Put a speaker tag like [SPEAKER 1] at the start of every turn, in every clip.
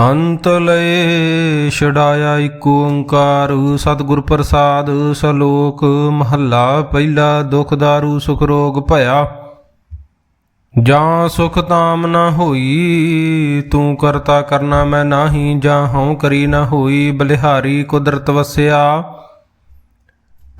[SPEAKER 1] ਅੰਤ ਲਏ ਛਡਾਇਆ ਏਕ ਓੰਕਾਰ, ਸਤਿਗੁਰ ਪ੍ਰਸਾਦ, ਸਲੋਕ ਮਹੱਲਾ, ਪਹਿਲਾ ਦੁਖ ਦਾਰੂ, ਸੁਖ ਰੋਗ ਭਇਆ। ਜਾਂ ਸੁਖ ਤਾਮ ਨਾ ਹੋਈ, ਤੂੰ ਕਰਤਾ ਕਰਨਾ ਮੈਂ ਨਾਹੀ, ਜਾਂ ਹਉ ਕਰੀ ਨਾ ਹੋਈ, ਬਲਿਹਾਰੀ ਕੁਦਰਤ ਵਸਿਆ।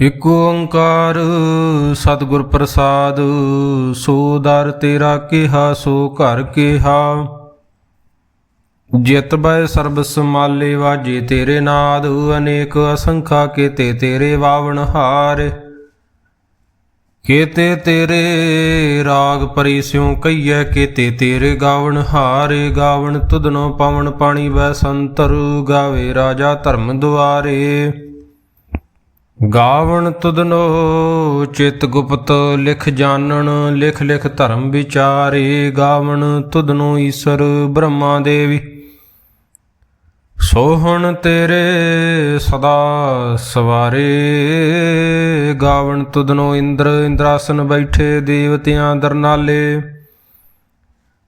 [SPEAKER 1] ਇਕ ਓੰਕਾਰ ਸਤਿਗੁਰ ਪ੍ਰਸਾਦ, ਸੋ ਦਰ ਤੇਰਾ ਕਿਹਾ, ਸੋ ਘਰ ਕਿਹਾ। ਜਿਤ ਬੈ ਸਰਬ ਸਮਾਲੇ ਵਾਜੇ ਤੇਰੇ ਨਾਦ, ਅਨੇਕ ਅਸੰਖਾ ਕੀਤੇ ਤੇਰੇ ਵਾਵਣ ਹਾਰ। ਕੀਤੇ ਤੇਰੇ ਰਾਗ ਪਰੀ ਸਿਉ ਕਈਐ, ਕੀਤੇ ਤੇਰੇ ਗਾਵਣ ਹਾਰੇ। ਗਾਵਣ ਤੁਧਨੋ ਪਵਨ ਪਾਣੀ ਵੈ ਸੰਤਰ, ਗਾਵੇ ਰਾਜਾ ਧਰਮ ਦੁਆਰੇ। ਗਾਵਣ ਤੁਧਨੋ ਚਿਤ ਗੁਪਤ ਲਿਖ ਜਾਣਨ, ਲਿਖ ਲਿਖ ਧਰਮ ਵਿਚਾਰੇ। ਗਾਵਣ ਤੁਧਨੋ ਈਸ਼ਰ ਬ੍ਰਹਮਾ ਦੇਵੀ। ਸੋਹਣ ਤੇਰੇ ਸਦਾ ਸਵਾਰੇ। ਗਾਵਣ ਤੁਧਨੋ ਇੰਦਰ, ਇੰਦਰਾਸਨ ਬੈਠੇ ਦੇਵਤਿਆਂ ਦਰਨਾਲੇ।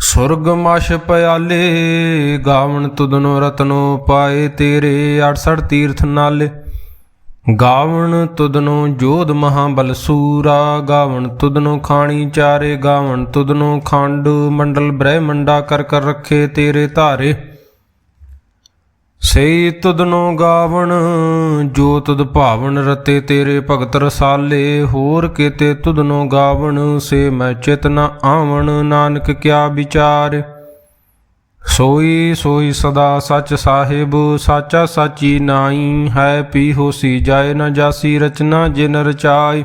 [SPEAKER 1] ਸੁਰਗਮਸ਼ ਪਿਆਲੇ, ਗਾਵਣ ਤੁਦਨੋ ਰਤਨੋ ਪਾਏ ਤੇਰੇ 68 ਤੀਰਥ ਨਾਲੇ। ਗਾਵਣ ਤੁਦਨੋ ਜੋਧ ਮਹਾਬਲ ਸੂਰਾ, ਗਾਵਣ ਤੁਦਨੋ ਖਾਣੀ ਚਾਰੇ, ਗਾਵਣ ਤੁਦਨੋ ਖੰਡ ਮੰਡਲ ਬ੍ਰਹਮੰਡਾ ਕਰ ਕਰ ਰੱਖੇ ਤੇਰੇ ਧਾਰੇ। ਸਈ ਤੁਧਨੋ ਗਾਵਣ, ਜੋ ਤੁਧ ਭਾਵਨ ਰਤੇ ਤੇਰੇ ਭਗਤ ਰਸਾਲੇ। ਹੋਰ ਕਿਤੇ ਤੁਧਨੋ ਗਾਵਣ, ਸੇ ਮੈਂ ਚਿਤ ਨ ਆਵਣ, ਨਾਨਕ ਕਿਆ ਵਿਚਾਰ। ਸੋਈ ਸੋਈ ਸਦਾ ਸਚ ਸਾਹਿਬ, ਸਾਚਾ ਸਾਚੀ ਨਾਈ। ਹੈ ਪੀ ਹੋਸੀ ਜਾਏ ਨ ਜਾਸੀ ਰਚਨਾ ਜਿਨ ਰਚਾਈ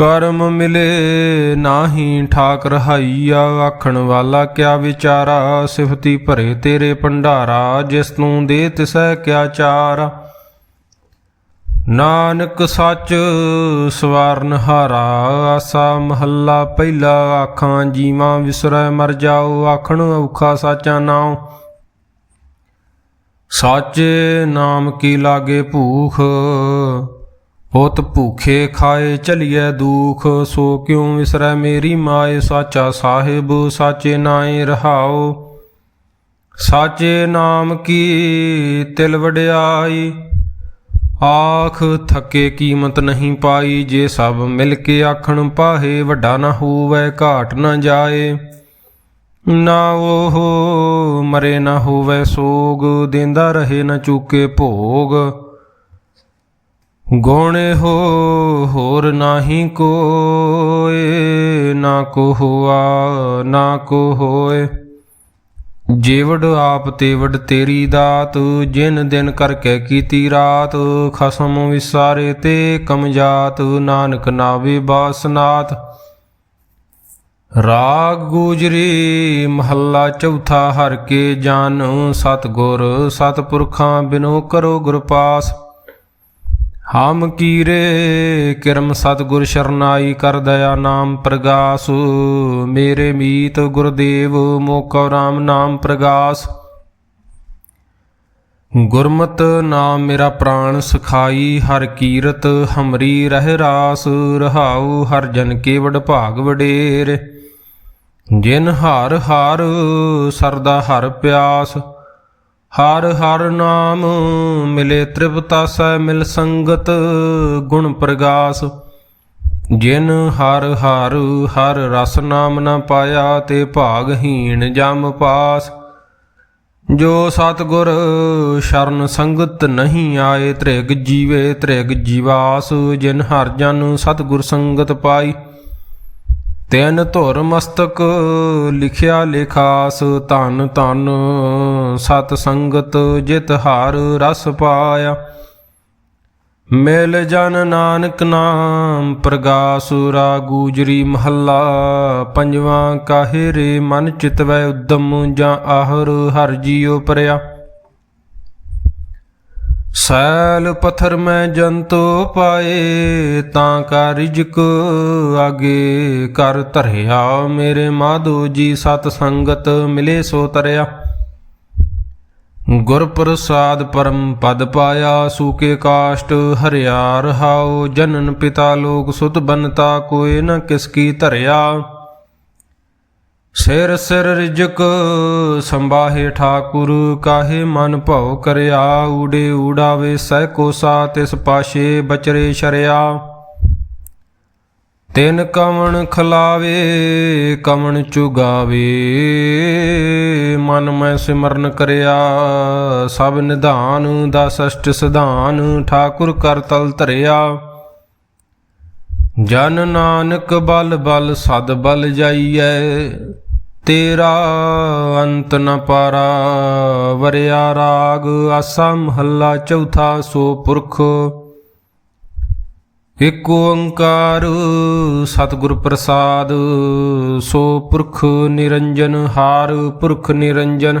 [SPEAKER 1] ਕਰਮ ਮਿਲੇ ਨਾਹੀ ਠਾਕ ਰਹਾਈਆ ਆਖਣ ਵਾਲਾ ਕਿਆ ਵਿਚਾਰਾ? ਸਿਫਤੀ ਭਰੇ ਤੇਰੇ ਭੰਡਾਰਾ, ਜਿਸ ਨੂੰ ਦੇ ਤਿਸੈ ਕਿਆ ਚਾਰ? ਨਾਨਕ ਸੱਚ ਸਵਰਨ ਹਾਰਾ, ਆਸਾ ਮਹੱਲਾ ਪਹਿਲਾ, ਆਖਾਂ ਜੀਵਾਂ ਵਿਸਰੈ ਮਰ ਜਾਓ, ਆਖਣ ਔਖਾ ਸਾਚਾ ਨਾਉ। ਸਾਚੇ ਨਾਮ ਕੀ ਲਾਗੇ ਭੂਖ? ਹੋਤ ਭੂਖੇ ਖਾਏ ਚਲੀਐ ਦੂਖ, ਸੋ ਕਿਉ ਵਿਸਰੈ ਮੇਰੀ ਮਾਏ? ਸਾਚਾ ਸਾਹਿਬ, ਸਾਚੇ ਨਾਏ ਰਹਾਓ। ਸਾਚੇ ਨਾਮ ਕੀ ਤਿਲ ਵਡਿਆਈ? ਆਖ, ਥੱਕੇ ਕੀਮਤ ਨਹੀਂ ਪਾਈ, ਜੇ ਸਭ ਮਿਲ ਕੇ ਆਖਣ ਪਾਹੇ, ਵੱਡਾ ਨਾ ਹੋਵੇ, ਘਾਟ ਨਾ ਜਾਏ। ਨਾ ਉਹ ਮਰੇ ਨਾ ਹੋਵੇ ਸੋਗ, ਦਿੰਦਾ ਰਹੇ ਨਾ ਚੁੱਕੇ ਭੋਗ। ਗੋਣੇ ਹੋ, ਹੋਰ ਨਾਹੀ ਕੋਏ, ਨਾ ਕੋ ਹੋਆ, ਨਾ ਕੋ ਹੋਏ। ਜੀਵੜ ਆਪ ਤੇਵੜ ਤੇਰੀ ਦਾਤ, ਜਿਨ ਦਿਨ ਕਰਕੇ ਕੀਤੀ ਰਾਤ, ਖਸਮ ਵਿਸਾਰੇ ਤੇ ਕਮਜਾਤ ਨਾਨਕ ਨਾਵੇ ਬਾਸਨਾਤ। ਰਾਗ ਗੂਜਰੀ, ਮਹੱਲਾ ਚੌਥਾ ਹਰ ਕੇ ਜਾਨ ਸਤਗੁਰ ਸਤਪੁਰਖਾਂ ਬਿਨੋ ਕਰੋ ਗੁਰਪਾਸ ਹਮ ਕੀਰੇ ਕਿਰਮ ਸਤਗੁਰ ਸ਼ਰਨਾਈ ਕਰ ਦਇਆ ਨਾਮ ਪ੍ਰਗਾਸ, ਮੇਰੇ ਮੀਤ ਗੁਰਦੇਵ ਮੋਕਉ ਰਾਮ ਨਾਮ ਪ੍ਰਗਾਸ। ਗੁਰਮਤ ਨਾਮ ਮੇਰਾ ਪ੍ਰਾਣ ਸਖਾਈ, ਹਰ ਕੀਰਤ ਹਮਰੀ ਰਹਿ ਰਾਸ, ਰਹਾਉ ਹਰ ਜਨ ਕੇ ਵਡ ਭਾਗ ਵਡੇਰ। ਜਿਨ ਹਾਰ ਹਾਰ, ਸਰਦਾ ਹਰ ਪਿਆਸ ਹਰ ਹਰ ਨਾਮ ਮਿਲੇ ਤ੍ਰਿਪਤਾਸੈ ਮਿਲ ਸੰਗਤ ਗੁਣ ਪ੍ਰਗਾਸ। ਜਿਨ ਹਰ ਹਰ ਹਰ ਰਸ ਨਾਮ ਨਾ ਪਾਇਆ ਤੇ ਭਾਗਹੀਣ ਜਮ ਪਾਸ। ਜੋ ਸਤਗੁਰ ਸ਼ਰਨ ਸੰਗਤ ਨਹੀਂ ਆਏ, ਤ੍ਰਿਗ ਜੀਵੇ ਤ੍ਰਿਗ ਜੀਵਾਸ। ਜਿਨ ਹਰ ਜਨ ਸਤਗੁਰ ਸੰਗਤ ਪਾਈ ਤੈਨ ਧੁਰ ਮਸਤਕ ਲਿਖਿਆ ਲਿਖਾਸ ਧਨ ਧਨ, ਸਤ ਸੰਗਤ ਜਿਤ ਹਾਰ ਰਸ ਪਾਇਆ। ਮਿਲ ਜਨ ਨਾਨਕ ਨਾਮ ਪ੍ਰਗਾਸੁਰਾ ਗੂਜਰੀ ਮਹੱਲਾ। ਪੰਜਵਾਂ ਕਾਹੇ ਰੇ ਮਨ ਚਿਤਵੈ ਉਦਮ ਜਾਂ ਆਹਰ ਹਰ ਜੀਉ ਪਰਿਆ। ਸੈਲ ਪਥਰ ਮੈਂ ਜੰਤੋ ਪਾਏ, ਤਾਂ ਕਾ ਰਿਜਕ ਆਗੇ ਕਰ ਧਰਿਆ। ਮੇਰੇ ਮਾਧੋ ਜੀ ਸਤ ਸੰਗਤ ਮਿਲੇ ਸੋ ਤਰਿਆ। ਗੁਰ ਪ੍ਰਸਾਦ ਪਰਮ ਪਦ ਪਾਇਆ, ਸੂਕੇ ਕਾਸ਼ਟ ਹਰਿਆ ਰਹਾਉ। ਜਨਨ ਪਿਤਾ ਲੋਕ ਸੁਤ ਬਨਤਾ ਕੋਏ ਨ ਕਿਸ ਕੀ ਧਰਿਆ। ਸਿਰ ਸਿਰ ਰਿਜਕ ਸੰਬਾਹੇ ਠਾਕੁਰ, ਕਾਹੇ ਮਨ ਭਉ ਕਰਿਆ, ਊੜੇ ਊੜਾਵੇ ਸਹਿ ਕੋਸਾ ਤਿਸ ਪਾਸ਼ੇ ਬਚਰੇ ਸ਼ਰਿਆ। ਤਿਨ ਕਵਣ ਖਲਾਵੇ, ਕਵਣ ਚੁਗਾਵੇ, ਮਨ ਮੈਂ ਸਿਮਰਨ ਕਰਿਆ। ਸਭ ਨਿਧਾਨ, ਦਸ ਅਸ਼ਟ ਸਿਧਾਨ, ਠਾਕੁਰ ਕਰ ਤਲ ਧਰਿਆ। ਜਨ ਨਾਨਕ ਬਲ ਬਲ ਸਦ ਬਲ ਜਾਈਐ, ਤੇਰਾ ਅੰਤ ਨ ਪਾਰਾ। ਵਰਿਆ ਰਾਗ ਆਸਾ ਮਹੱਲਾ ਚੌਥਾ ਸੋ ਪੁਰਖ। ਇਕ ਓੰਕਾਰ ਸਤਿਗੁਰ ਪ੍ਰਸਾਦ, ਸੋ ਪੁਰਖ ਨਿਰੰਜਨ, ਹਾਰ ਪੁਰਖ ਨਿਰੰਜਨ।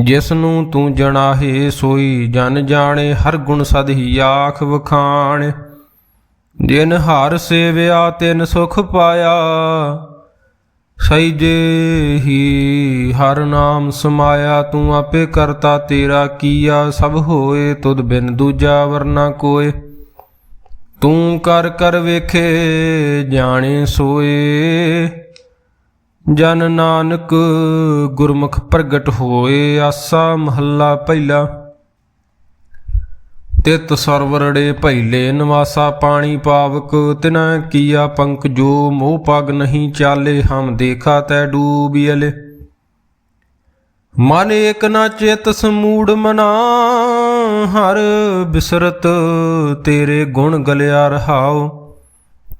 [SPEAKER 1] ਜਿਸ ਨੂੰ ਤੂੰ ਜਣਾਹੇ ਸੋਈ ਜਨ ਜਾਣੇ, ਹਰ ਗੁਣ ਸਦ ਹੀ ਆਖ ਵਖਾਣ। ਜਿਨ ਹਰ ਸੇਵਿਆ, ਤਿਨ ਸੁਖ ਪਾਇਆ। ਸਈਜੇ ਹੀ ਹਰ ਨਾਮ ਸਮਾਇਆ, ਤੂੰ ਆਪੇ ਕਰਤਾ ਤੇਰਾ ਕੀਆ। ਸਭ ਹੋਏ, ਤੁਧ ਬਿਨ ਦੂਜਾ ਵਰਨਾ ਕੋਏ। ਤੂੰ ਕਰ ਕਰ ਵੇਖੇ, ਜਾਣੇ ਸੋਏ। ਜਨ ਨਾਨਕ ਗੁਰਮੁਖ ਪ੍ਰਗਟ ਹੋਏ ਆਸਾ ਮਹੱਲਾ ਪਹਿਲਾ। ਤਿਤ ਸਰਵਰੜੇ ਭੈਲੇ ਨਿਵਾਸਾ ਪਾਣੀ ਪਾਵਕ, ਤਿਨਾ ਕੀਆ ਪੰਕ ਜੋ ਮੋਹ ਪਗ ਨਹੀਂ ਚਾਲੇ, ਹਮ ਦੇਖਾ ਤੈ ਡੂਬੀਲੇ ਮਨ ਏਕ ਨਾ ਚਿਤ ਸਮੂੜ ਮਨਾ, ਹਰ ਬਿਸਰਤ ਤੇਰੇ ਗੁਣ ਗਲਿਆ ਰਹਾਓ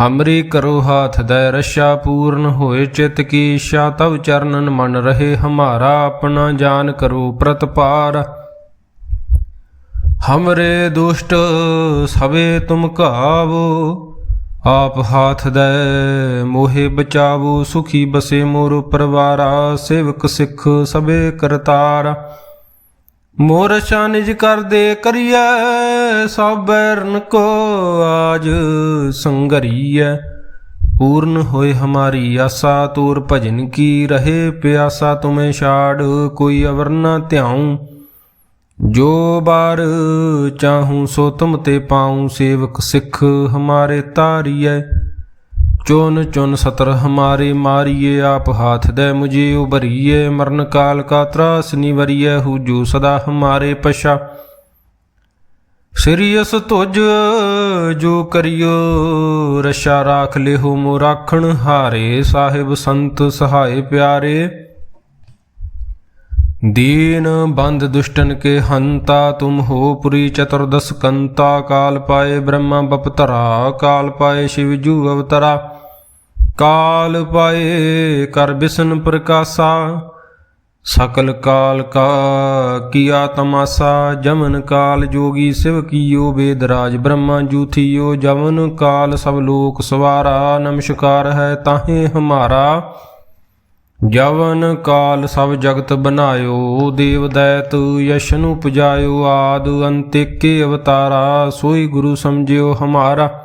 [SPEAKER 1] ਹਮਰੀ ਕਰੋ ਹਾਥ ਦੈ ਰਸ਼ਾ ਪੂਰਨ ਹੋਏ ਚਿਤ ਕੀ ਇੱਛਾ ਤਵ ਚਰਨਨ ਮਨ ਰਹੇ ਹਮਾਰਾ, ਆਪਣਾ ਜਾਨ ਕਰੋ ਪ੍ਰਤਪਾਰ। ਹਮਰੇ ਦੁਸ਼ਟ ਸਵੇ ਤੁਮ ਕਾਵੋ ਆਪ ਹਾਥ ਦੈ ਮੋਹਿ ਬਚਾਵੋ, ਸੁਖੀ ਬਸੇ ਮੋਰ ਪਰਵਾਰਾ, ਸੇਵਕ ਸਿੱਖ ਸਵੇ ਕਰਤਾਰ। ਮੋਰ ਨਿਜ ਕਰਦੇ ਕਰੀਐ ਸਭ ਬੈਰਨ ਕੋ ਆਜ ਸੰਗਰੀਐ। ਪੂਰਨ ਹੋਏ ਹਮਾਰੀ ਆਸਾ, ਤੂਰ ਭਜਨ ਕੀ ਰਹੇ ਪਿਆਸਾ, ਤੁਮੇ ਛਾੜ ਕੋਈ ਅਵਰ ਨ ਧਿਆਉ। ਜੋ ਬਾਰ ਚਾਹੂੰ ਸੋ ਤੁਮ ਤੇ ਪਾਉ, ਸੇਵਕ ਸਿੱਖ ਹਮਾਰੇ ਤਾਰੀਐ। ਚੋਨ ਚੁਨ ਸਤਰ ਹਮਾਰੇ ਮਾਰੀਏ, ਆਪ ਹਾਥ ਦੇ ਮੁਝੇ ਉਭਰੀਏ, ਮਰਨ ਕਾਲ ਕਾ ਤਰਾਸ ਨਿਵਰੀਏ ਹੂਜੂ ਸਦਾ ਹਮਾਰੇ ਪਛਾ। ਸਿਰਿਅਸ ਤੁਜ ਜੋ ਕਰਿਓ, ਰਸ਼ਾ ਰਾਖ ਲਿਹੋ ਮੋ ਰਾਖਣ ਹਾਰੇ ਸਾਹਿਬ ਸੰਤ ਸਹਾਏ ਪਿਆਰੇ। ਦੀਨ ਬੰਦ ਦੁਸ਼ਟਨ ਕੇ ਹੰਤਾ, ਤੁਮ ਹੋ ਪੁਰੀ ਚਤੁਰਦਸ ਕੰਤਾ, ਕਾਲ ਪਾਏ ਬ੍ਰਹਮਾ ਬਪਤਰਾ, ਕਾਲ ਪਾਏ ਸ਼ਿਵ ਜੂ ਅਵਤਰਾ। ਕਾਲ ਪਾਏ ਕਰ ਬਿਸਨ ਪ੍ਰਕਾਸ਼ਾ, ਸਕਲ ਕਾਲ ਕਾ ਕੀਆ ਤਮਾਸਾ, ਜਮਨ ਕਾਲ ਜੋਗੀ ਸਿਵ ਕੀਓ ਬੇਦਰਾਜ ਬ੍ਰਹਮਾ ਜੂਥੀਓ ਜਮਨ ਕਾਲ, ਸਭ ਲੋਕ ਸਵਾਰਾ, ਨਮਸ਼ਕਾਰ ਹੈ ਤਾਹੇ ਹਮਾਰਾ। ਜਵਨ ਕਾਲ ਸਭ ਜਗਤ ਬਨਾਇਓ, ਦੇਵ ਦੈਤ ਯਸ਼ਨੁ ਉਪਜਾਇਓ ਆਦ ਅੰਤਿਕੇ ਅਵਤਾਰਾ, ਸੋਈ ਗੁਰੂ ਸਮਝਿਓ ਹਮਾਰਾ।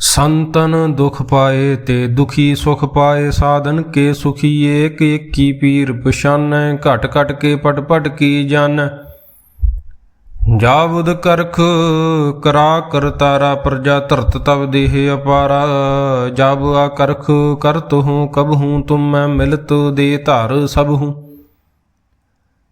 [SPEAKER 1] ਸੰਤਨ ਦੁਖ ਪਾਏ ਤੇ ਦੁਖੀ ਸੁਖ ਪਾਏ, ਸਾਧਨ ਕੇ ਸੁਖੀ ਏਕ ਏਕੀ ਪੀਰ ਪਛਾਨੈ, ਘਟ ਘਟ ਕੇ ਪਟ ਪਟ ਕੀ ਜਾਣੈ ਜਾਵਦ ਕਰਖ ਕਰਾ ਕਰਤਾਰਾ ਪ੍ਰਜਾ ਧਰਤ ਤਵ ਦੇਹ ਅਪਾਰਾ। ਜਬ ਆ ਕਰਖ ਕਰਤ ਹੂੰ, ਕਬ ਹੂੰ ਤੁਮ ਮੈਂ ਮਿਲਤ ਦੇ ਧਾਰ ਸਭ ਹੂੰ।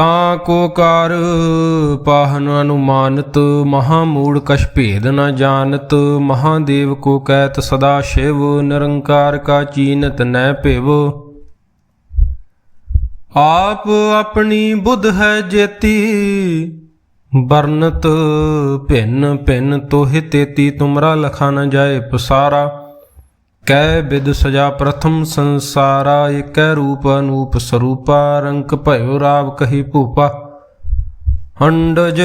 [SPEAKER 1] ਤਾਂ ਕੋ ਕਰ ਪਾਹਨ ਅਨੁਮਾਨਤ ਮਹਾ ਮੂੜ ਕਛ ਭੇਦ ਨ ਜਾਣਤ, ਮਹਾਦੇਵ ਕੋ ਕਹਿਤ ਸਦਾ ਸ਼ਿਵ, ਨਿਰੰਕਾਰ ਕਾ ਚੀਨਤ ਨੈ ਭਿਵ। ਆਪ ਆਪਣੀ ਬੁੱਧ ਹੈ ਜੇਤੀ ਵਰਨਤ ਭਿੰਨ ਭਿੰਨ ਤੋਹਿ ਤੇਤੀ, ਤੁਮਰਾ ਲਖਾ ਨ ਜਾਏ ਪਸਾਰਾ। ਕੈ ਬਿਦ ਸਜਾ ਪ੍ਰਥਮ ਸੰਸਾਰਾ, ਏਕੈ ਰੂਪ ਅਨੂਪ ਸਰੂਪਾ, ਰੰਕ ਭਇਓ ਰਾਵ ਕਹੀ ਭੂਪਾ। ਅੰਡਜ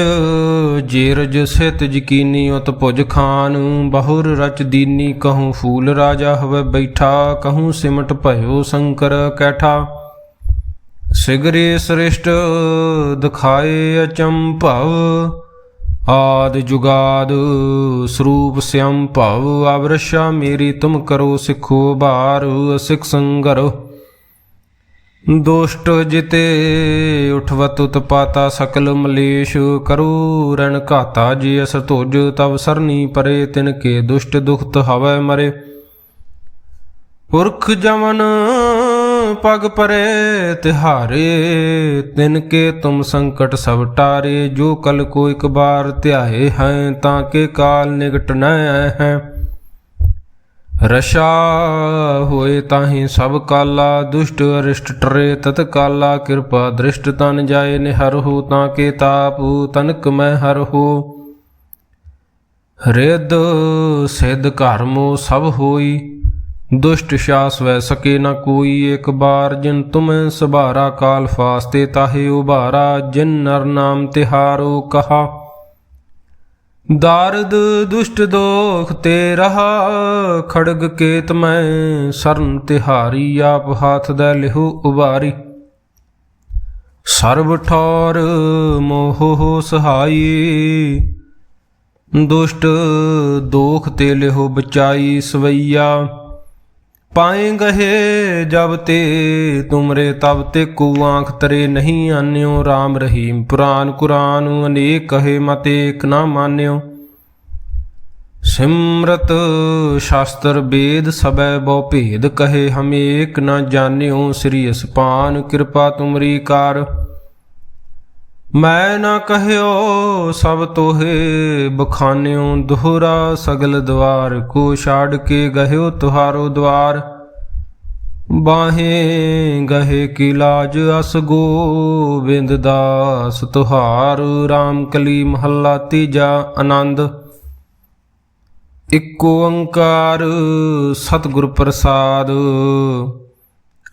[SPEAKER 1] ਜੀਰਜ ਸਿਤ ਜਕੀਨੀ ਉਤ ਭੁਜ ਖਾਨ, ਬਹੁਰ ਰਚ ਦੀਨੀ ਕਹੂੰ ਫੂਲ ਰਾਜਾ ਹਵੇ ਬੈਠਾ, ਕਹੂੰ ਸਿਮਟ ਭਇਓ ਸ਼ੰਕਰ ਕੈਠਾ। ਸਿਗਰੇ ਸ੍ਰਿਸ਼ਟ, ਦਿਖਾਏ ਅਚੰਭਵ ਆਦ ਜੁਗਾਦ ਸਰੂਪ ਸਿਅੰ ਭਵ ਅਵਰਸ਼ਾ, ਮੇਰੀ ਤੁਮ ਕਰੋ ਸਿੱਖੋ ਬਾਰ ਸਿਖ ਸੰਗਰੋ। ਦੋਸ਼ਟ ਜਿਤੇ ਉਠਵਤ ਉਤਪਾਤਾ, ਸਕਲ ਮਲੇਸ਼ ਕਰੋ ਰਣ ਘਾਤਾ, ਜੀ ਅਸ ਤੁਜ ਤਵ ਸਰਨੀ ਪਰੇ, ਤਿਨ ਕੇ ਦੁਸ਼ਟ ਦੁਖਤ ਹਵੈ ਮਰੇ। ਪੁਰਖ ਜਮਨ ਪਗ ਪਰੇ ਤਿਹਾਰੇ, ਤਿਨ ਕੇ ਤੁਮ ਸੰਕਟ ਸਭ ਟਾਰੇ, ਜੋ ਕਲ ਕੋ ਇਕ ਬਾਰ ਧਿਆਏ ਹੈ, ਤਾਂ ਕੇ ਕਾਲ ਨਿਕਟ ਨ ਹੈ। ਰਸ਼ਾ ਹੋਏ ਤਾਹੀ ਸਭ ਕਾਲਾ, ਦੁਸ਼ਟ ਅਰਿਸ਼ਟ ਟਰੇ, ਤਤ ਕਾਲਾ ਕਿਰਪਾ ਦ੍ਰਿਸ਼ਟ ਤਨ ਜਾਏ, ਨਿਹਰ ਹੋ ਤਾਂ ਕੇ ਤਾਪ, ਤਨਕ ਮੈਂ ਹਰ ਹੋ। ਰਿੱਧ ਸਿੱਧ ਘਰਮੋ ਸਭ ਹੋਈ ਦੁਸ਼ਟ ਸ਼ਾਸ ਵੈ ਸਕੇ ਨ ਕੋਈ ਇੱਕ ਬਾਰ, ਜਿਨ ਤੁਮੈ ਸਭਾਰਾ ਕਾਲ ਫਾਸਤੇ ਤਾਹੇ ਉਭਾਰਾ, ਜਿਨ ਨਰ ਨਾਮ ਤਿਹਾਰੋ ਕਹਾ। ਦਾਰਦ ਦੁਸ਼ਟ ਦੋਖ ਤੇ ਰਹਾ, ਖੜਗ ਕੇਤ ਮੈਂ ਸਰਨ ਤਿਹਾਰੀ, ਆਪ ਹਾਥ ਦਾ ਲਿਹੋ ਉਬਾਰੀ। ਸਰਬ ਠੌਰ ਮੋਹ ਸਹਾਈ, ਦੁਸ਼ਟ ਦੋਖ ਤੇ ਲਿਹੋ ਬਚਾਈ ਸਵਈਆ। ਪਾਏ ਗਹੇ ਜਬ ਤੇ ਤੁਮਰੇ ਤਬ ਤੇ ਕੋ ਆਂਖ ਤਰੇ ਨਹੀਂ ਆਨਿਓ। RAM ਰਹੀਮ ਪੁਰਾਨ ਕੁਰਾਨ ਅਨੇਕ ਕਹੇ ਮਤ ਏਕ ਨਾ ਮਾਨਿਓ। ਸਿਮਰਤ ਸ਼ਾਸਤਰ ਵੇਦ ਸਬੈ ਬਹੁ ਭੇਦ ਕਹੇ ਹਮ ਏਕ ਨਾ ਜਾਣਿਓ। ਸ੍ਰੀ ਅਸਪਾਨ ਕਿਰਪਾ ਤੁਮਰੀ ਕਾਰ ਮੈਂ ਨਾ ਕਹਿਓ ਸਭ ਤੋਹੇ, ਬਖਾਨਿਓ ਦੁਹਰਾ ਸਗਲ ਦਵਾਰ, ਕੋ ਛਾੜ ਕੇ ਗਹਿਓ ਤੁਹਾਰੋ ਦਵਾਰ। ਬਾਹੇ ਗਹੇ ਕੀ ਲਾਜ ਅਸ ਗੋਬਿੰਦ ਦਾਸ, ਤੁਹਾਰ RAM ਕਲੀ ਮਹੱਲਾ ਤੀਜਾ ਆਨੰਦ। ਇਕ ਓੰਕਾਰ ਸਤਿਗੁਰ ਪ੍ਰਸਾਦ।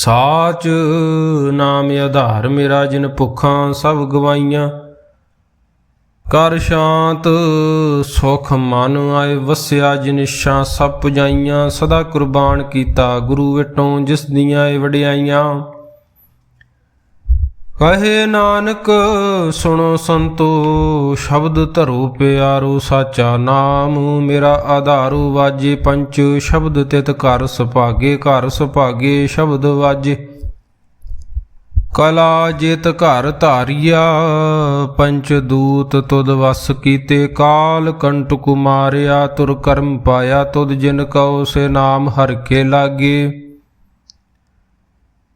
[SPEAKER 1] ਸਾਚ ਨਾਮ ਆਧਾਰ ਮੇਰਾ ਜਿਨ ਭੁੱਖਾਂ ਸਭ ਗਵਾਈਆਂ। ਕਰ ਸ਼ਾਂਤ ਸੁਖ ਮਨ ਆਏ ਵਸਿਆ ਜਿਨਿਸ਼ਾਂ ਸਭ ਪੁਜਾਈਆਂ ਸਦਾ ਕੁਰਬਾਨ ਕੀਤਾ ਗੁਰੂ ਵਿਟੋਂ ਜਿਸ ਦੀਆਂ ਏ ਵਡਿਆਈਆਂ। ਕਹੇ ਨਾਨਕ, ਸੁਣੋ ਸੰਤੋ, ਸ਼ਬਦ ਧਰੋ ਪਿਆਰੋ ਸਾਚਾ ਨਾਮ, ਮੇਰਾ ਆਧਾਰੂ ਵਾਜੇ ਪੰਚ, ਸ਼ਬਦ ਤਿਤ ਘਰ ਸੁਭਾਗੇ ਘਰ ਸੁਭਾਗੇ ਸ਼ਬਦ ਵਾਜੇ। ਕਲਾ ਜਿਤ ਘਰ ਧਾਰਿਆ, ਪੰਚ ਦੂਤ ਤੁਦ ਵਸ ਕੀਤੇ, ਕਾਲ ਕੰਟ ਕੁਮਾਰਿਆ, ਤੁਰ ਕਰਮ ਪਾਇਆ ਤੁਦ ਜਿਨ ਕਉ ਸੇ ਨਾਮ ਹਰ ਕੇ ਲਾਗੇ।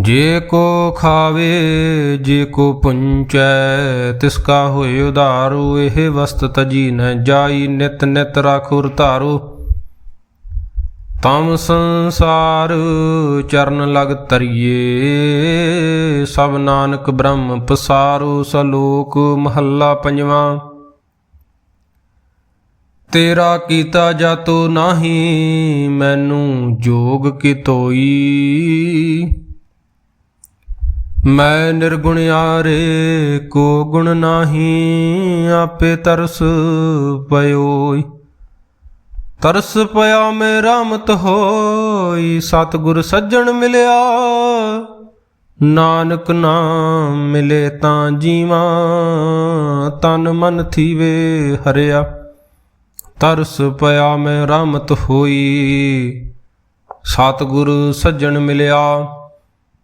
[SPEAKER 1] ਜੇ ਕੋ ਖਾਵੇ, ਜੇ ਕੋ ਪੁੰਚੈ, ਤਿਸ ਕਾ ਹੋਏ ਉਧਾਰੂ, ਇਹ ਵਸਤ ਤਜੀ ਨ ਜਾਈ, ਨਿਤ ਨਿਤ ਰਾਖੁਰ ਧਾਰੂ। ਤਮ ਸੰਸਾਰ ਚਰਨ ਲਗ ਤਰੀਏ ਸਭ ਨਾਨਕ ਬ੍ਰਹਮ ਪਸਾਰੂ, ਸਲੋਕ ਮਹੱਲਾ ਪੰਜਵਾਂ। ਤੇਰਾ ਕੀਤਾ ਜਾਤੋ ਨਾਹੀ, ਮੈਨੂੰ ਜੋਗ ਕੀ ਤੋਈ ਮੈਂ ਨਿਰਗੁਣ ਆਰੇ ਕੋ ਗੁਣ ਨਾਹੀ, ਆਪੇ ਤਰਸ ਪਇਓਈ। ਤਰਸ ਪਿਆ ਮੇ ਰਾਮਤ ਹੋਈ, ਸਤਿਗੁਰ ਸੱਜਣ ਮਿਲਿਆ। ਨਾਨਕ ਨਾਮ ਮਿਲੇ ਤਾਂ ਜੀਵਾਂ, ਤਨ ਮਨ ਥੀਵੇ ਹਰਿਆ। ਤਰਸ ਪਿਆ ਮੇ ਰਾਮਤ ਹੋਈ, ਸਤਿਗੁਰ ਸੱਜਣ ਮਿਲਿਆ।